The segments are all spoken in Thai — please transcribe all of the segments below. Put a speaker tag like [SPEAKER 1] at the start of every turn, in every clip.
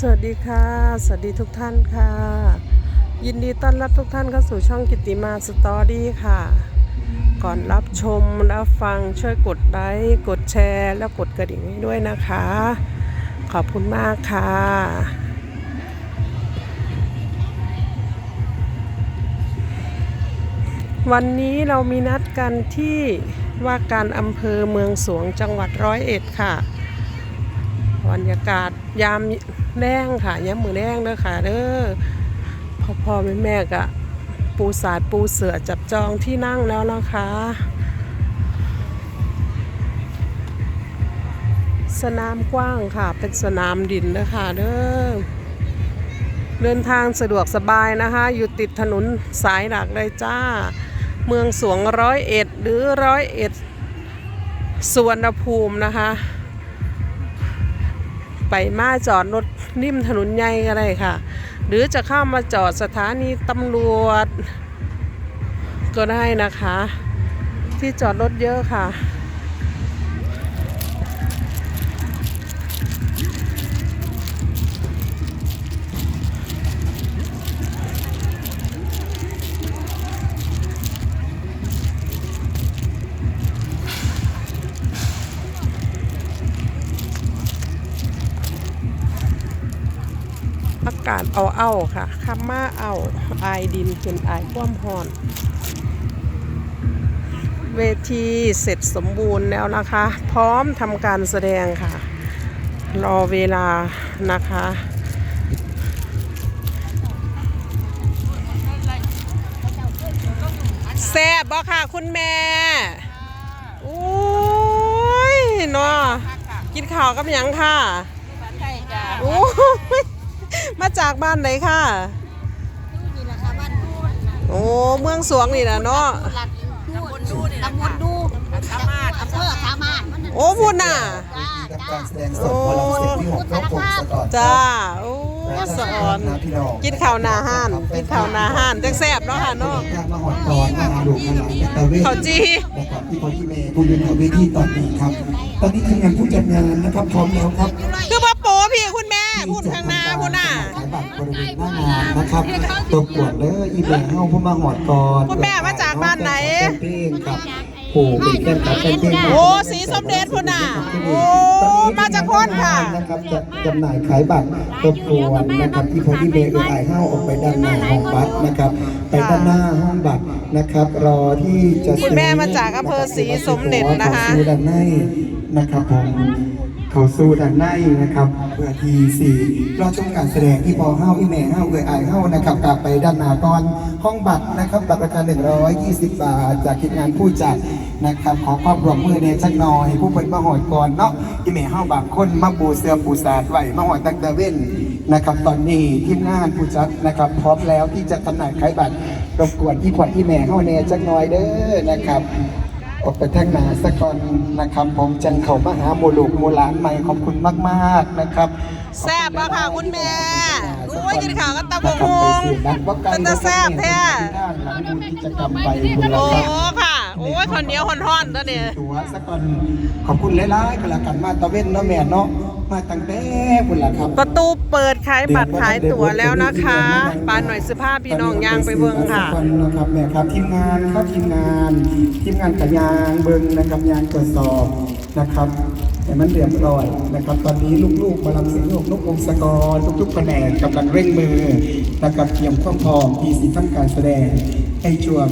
[SPEAKER 1] สวัสดีค่ะ สวัสดีทุกท่านค่ะ ยินดีต้อนรับทุกท่านเข้าสู่ช่องกิติมาสตอรี่ค่ะ ก่อนรับชมรับฟังช่วยกดไลค์กดแชร์ แล้วกดกระดิ่งให้ด้วยนะคะ ขอบคุณมากค่ะ วันนี้เรามีนัดกันที่ว่าการอำเภอเมืองสวงจังหวัดร้อยเอ็ดค่ะบรรยากาศยาม แรงค่ะยามมือแรงเด้อค่ะเด้อพ่อพ่อแม่แม่กะปูสาดปูเสือจับจองที่นั่งแล้วนะคะสนามกว้างค่ะ เป็นสนามดินนะคะเด้อเดินทางสะดวกสบายนะคะ อยู่ติดถนนสายหลักเลยจ้า เมืองสวงร้อยเอ็ดหรือร้อยเอ็ดสวนภูมินะคะ ไปมาจอดรถริมถนนใหญ่ก็ได้ค่ะ หรือจะเข้ามาจอดสถานีตำรวจ ก็ได้นะคะ ที่จอดรถเยอะค่ะ กาศเอาเอาๆค่ะคำมาเอาอายดินเป็นอายคว่ำหอน เวทีเสร็จสมบูรณ์แล้วนะคะ พร้อมทำการแสดงค่ะ รอเวลานะคะแซ่บบ่ค่ะคุณแม่โอ้ยเนาะกินข้าวกับหยังค่ะ
[SPEAKER 2] ใช่จ้ะ
[SPEAKER 1] โอ้ย มาจากบ้านไหนค่ะ
[SPEAKER 2] นี่แหละค่ะบ้านดูน
[SPEAKER 1] โอ้เมืองสวงนี่นะเนาะ
[SPEAKER 2] หลัดดูนดูนี่ตำบลดูสามารถอำเภอสามารถ
[SPEAKER 1] โอ้พุ่นน่ะ
[SPEAKER 2] จ้า
[SPEAKER 3] กับการแสดงสดหมอลำเสียงที่หกรอบผมสะกด
[SPEAKER 1] จ้า โอ้สะออน
[SPEAKER 3] นะพี่น้อง
[SPEAKER 1] กินข้าวหนาห้าน กินข้าวหนาห้านจังแซ่บเนาะค่ะเนาะ
[SPEAKER 3] ยากมาหอดตอนมาหาลูกมาหลานแต่เวท
[SPEAKER 1] ข้าวจี
[SPEAKER 3] นะครับที่พ่อที่เมย์ผู้ยืนแถวเวทีตอนนี้ครับ ตอนนี้ทีมงานผู้จัดงานนะครับพร้อมแล้วครับ
[SPEAKER 1] คือพ่อโป พี่คุณแม่พูดข้างหน้าพูดน่ะ
[SPEAKER 3] ขายบัตรบริเวณหน้างานนะครับตบกวดเลยอีเมย์เฮาผู้มาหอดก่อน
[SPEAKER 1] คุณแม่มาจากบ้านไหน
[SPEAKER 3] แฟนเพลงครับผู้เป็นแฟนคลับแฟนเพลง
[SPEAKER 1] โอ้สีสมเด็จพุ่นน่ะโอ้มาจากพ้นค่ะ
[SPEAKER 3] นะครับจะจำหน่ายขายบัตรรบกวนนะครับที่พอที่เมย์เอ่ยเข้าออกไปด้านหน้าห้องบัตรนะครับ ไปด้านหน้าห้องบัตรนะครับ รอที่จะซื้อ
[SPEAKER 1] คุณแม่มาจากอำเภอศรีสมเด็จนะคะ
[SPEAKER 3] เข้าสู่ด้านในนะครับผม เขาสู้ด้านในนะครับเพื่อทีสี่รอชมการแสดงที่พอเฮ้าที่แม่เฮ้าเอ่ยอายเฮ้านะครับกลับไปด้านหน้าก่อนห้องบัตรนะครับบัตรราคา120 บาท จากทีมงานผู้จัดนะครับขอความร่วมมือในจักน่อย ผู้เป็นมาหอยก่อนเนาะที่แม่เฮ้าบางคนมาปูเสือปูสาดไว้มาหอยตั้งแต่เว้นนะครับตอนนี้ทีมงานผู้จัดนะครับ พร้อมแล้วที่จะจำหน่ายขายบัตรรบกวนที่ขวัญที่แม่เฮ้าเนจักน่อยเด้อนะครับ ออกไปทางหนาสะก่อนนะครับ ผมจังเขามาหาโมลูกโมหลานใหม่ขอบคุณมาก ๆนะครับ
[SPEAKER 1] แซ่บบ่ค่ะคุณแม่โอ้ยกินข้าวกับตำบักหุ่ง
[SPEAKER 3] เป็น
[SPEAKER 1] เป็นตาแซ่บแท้
[SPEAKER 3] หลังบุญกิจกรรมไปคุณละ
[SPEAKER 1] โอ้
[SPEAKER 3] ครับ
[SPEAKER 1] ค่ะ โอ้ยคนเหนียวคนท่อนตัวเนี่ย
[SPEAKER 3] ตัวสักก่อนขอบคุณหลายๆกันละกันมาตะเว้นเนาะแม่เนาะมาตั้งแต่คุณละครับ
[SPEAKER 1] ประตูเปิดขายบัตรขายตั๋วแล้วนะคะปานหน่อยสภาพพี่น้องย่างไปเบิ่งค่ะ
[SPEAKER 3] ตอนนี้นะครับแม่ครับทีมงานครับทีมงานทีมงานกับยางเบิ่งนะครับยางตรวจสอบนะครับแต่มันเรียบร้อยนะครับ ตอนนี้ลูกๆมาลำเสียงลูกนกองศกรทุกๆแผนกกำลังเร่งมือนะครับเตรียมความพร้อมที่สิทำการแสดง ให้ช่วง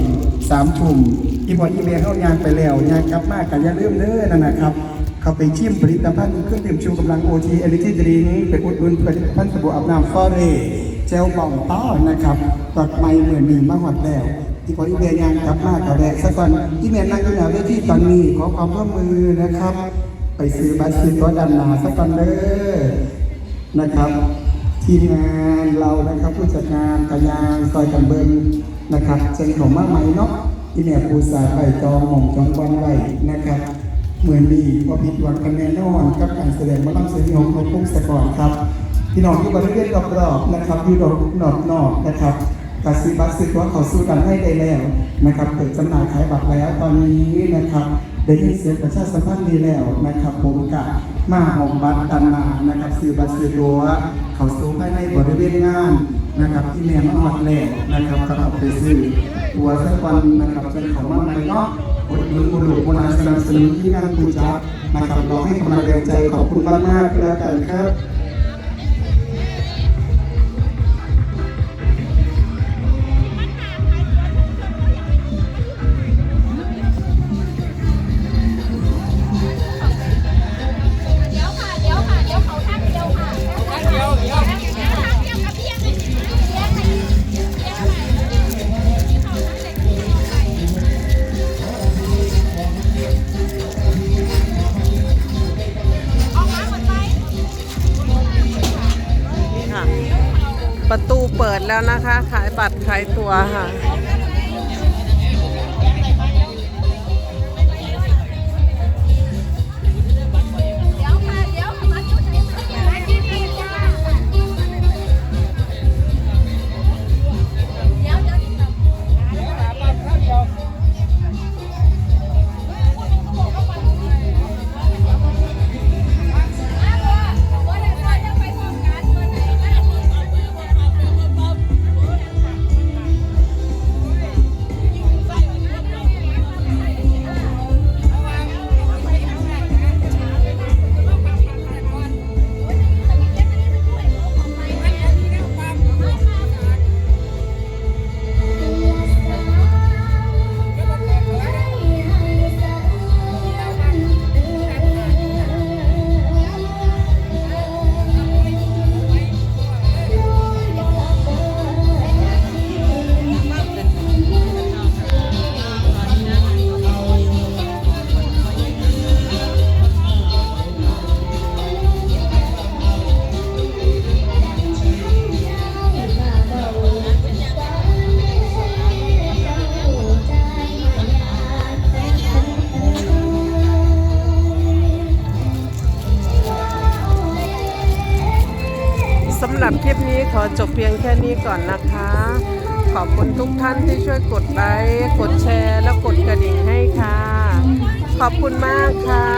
[SPEAKER 3] สามทุ่มอีพออีเมลเข้ายางไปแล้วยางกลับมากกันอย่าลืมเด้อนั่นนะครับ เข้าไปชิมผลิตภัณฑ์เครื่องดื่มชูกำลังโอทีเอลิทิดริงเป็นอุดหนุนผลิตภัณฑ์สบู่อาบน้ำฟอเรเจลบองต้อนะครับตัดไม้เหมือนมีมาหอดแล้วที่พออีเมลยางกลับมากกับแรกสักก่อนอีเมลนั่งอยู่แนวเวที่ตอนนี้ขอความร่วมมือนะครับ ไปซื้อบัตรซื้อตัวดันนาสักก่อนเด้อนะครับทีมงานเรานะครับผู้จัดงานกระยางซอยกันเบิง นะครับเชิญของมาไหมเนาะอีเมลปูสาไปจองหม่องจองบอลไว้นะครับเหมือนดีพอผิดหวังกันแน่นอนกับการแสดงมาล่ำเสียงของพระพุทธสกรครับพี่น้องที่บริเวณรอบๆนะครับที่รอบนอกๆนะครับกซื้อบัตรซื้อตั๋วเขาสู้กันให้ได้แล้วนะครับเปิดจำหน่ายขายบัตรแล้วตอนนี้นะครับได้ยินเสียงประชาสัมพันธ์ดีแล้วนะครับ ผมกะมาหอมบัตรดันมานะครับซื้อบัตรซื้อตั๋วเขาสู้ภายในบริเวณงาน นะครับที่แม่มาหอดแล้วนะครับก็เอาไปซื้อตัวสักวันนะครับเป็นของมาใหม่เนาะอดหนุนบุรุษโบราณสนับสนุนที่นั่งปูจักนะครับรอให้กำลังแรงใจขอบคุณมากๆแล้วกันครับ
[SPEAKER 2] ด
[SPEAKER 1] แล้วนะคะ ขายบัตรขายตั๋วค่ะ สำหรับคลิปนี้ขอจบเพียงแค่นี้ก่อนนะคะ ขอบคุณทุกท่านที่ช่วยกดไลค์กดแชร์ และกดกระดิ่งให้ค่ะ ขอบคุณมากค่ะ